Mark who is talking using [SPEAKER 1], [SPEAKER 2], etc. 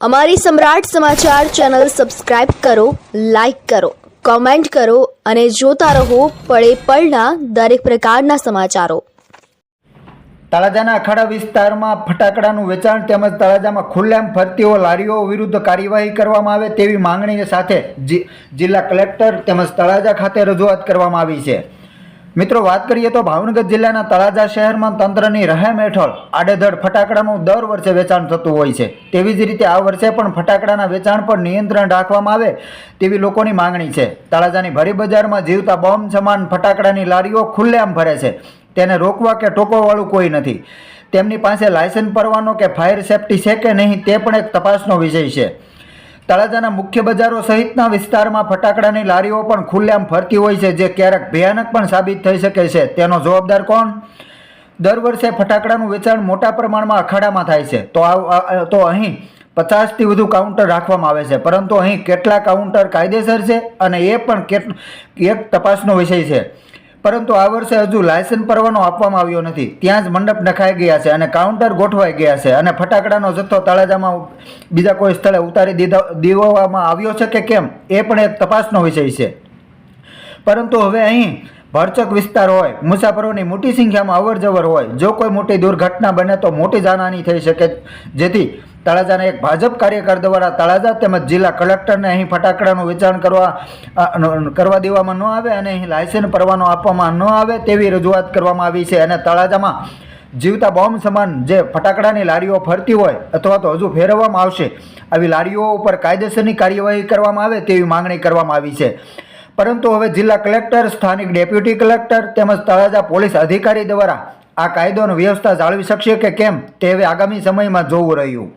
[SPEAKER 1] અમારી સમ્રાટ સમાચાર channel subscribe કરો, લાઇક કરો, કોમેન્ટ કરો અને જોતા રહો પળે પળના દરેક પ્રકારના સમાચારો.
[SPEAKER 2] તળાજાના અખાડા વિસ્તારમાં ફટાકડાનું વેચાણ તેમજ તળાજામાં ખુલ્લેમ ફરતીઓ, લારીઓ વિરુદ્ધ કાર્યવાહી કરવામાં આવે તેવી માંગણી સાથે જિલ્લા કલેક્ટર તેમજ તળાજા ખાતે રજૂઆત કરવામાં આવી છે. મિત્રો, વાત કરીએ તો ભાવનગર જિલ્લાના તળાજા શહેરમાં તંત્રની રહેમ હેઠળ આડેધડ ફટાકડાનું દર વર્ષે વેચાણ થતું હોય છે. તેવી જ રીતે આ વર્ષે પણ ફટાકડાના વેચાણ પર નિયંત્રણ રાખવામાં આવે તેવી લોકોની માંગણી છે. તળાજાની ભરી બજારમાં જીવતા બોમ્બ સમાન ફટાકડાની લારીઓ ખુલ્લેઆમ ભરે છે. તેને રોકવા કે ટોકવાવાળું કોઈ નથી. તેમની પાસે લાયસન્સ પરવાનો કે ફાયર સેફટી છે કે નહીં તે પણ એક તપાસનો વિષય છે. તળાજાના મુખ્ય બજારો સહિતના વિસ્તારમાં ફટાકડાની લારીઓ પણ ખુલ્લેઆમ ફરતી હોય છે, જે ક્યારેક ભયાનક પણ સાબિત થઈ શકે છે. તેનો જવાબદાર કોણ? દર વર્ષે ફટાકડાનું વેચાણ મોટા પ્રમાણમાં અખાડામાં થાય છે. તો આ- તો અહીં પચાસથી વધુ કાઉન્ટર રાખવામાં આવે છે, પરંતુ અહીં કેટલા કાઉન્ટર કાયદેસર છે અને એ પણ કેટ, એક તપાસનો વિષય છે. પરંતુ આ વર્ષે હજુ લાયસન્સ પરવાનો આપવામાં આવ્યો નથી. ત્યાં જ મંડપ નખાઈ ગયા છે અને કાઉન્ટર ગોઠવાઈ ગયા છે અને ફટાકડાનો જથ્થો તળાજામાં બીજા કોઈ સ્થળે ઉતારી દીધા દેવામાં આવ્યો છે કે કેમ? એ પણ એક તપાસનો વિષય છે. પરંતુ હવે અહીં ભરચક વિસ્તાર હોય, મુસાફરોની મોટી સંખ્યામાં અવર જવર હોય, જો કોઈ મોટી દુર્ઘટના બને તો મોટી જાનહાની થઈ શકે. જેથી તળાજાના એક ભાજપ કાર્યકર દ્વારા તળાજા તેમજ જિલ્લા કલેક્ટરને અહીં ફટાકડાનું વેચાણ કરવા કરવા દેવામાં ન આવે અને અહીં લાયસન્સ પરવાનો આપવામાં ન આવે તેવી રજૂઆત કરવામાં આવી છે. અને તળાજામાં જીવતા બોમ્બ સમાન જે ફટાકડાની લારીઓ ફરતી હોય અથવા તો હજુ ફેરવવામાં આવશે, આવી લારીઓ ઉપર કાયદેસરની કાર્યવાહી કરવામાં આવે તેવી માંગણી કરવામાં આવી છે. પરંતુ હવે જિલ્લા કલેક્ટર, સ્થાનિક ડેપ્યુટી કલેક્ટર તેમજ તળાજા પોલીસ અધિકારી દ્વારા આ કાયદોની વ્યવસ્થા જાળવી શકશે કે કેમ તે હવે આગામી સમયમાં જોવું રહ્યું.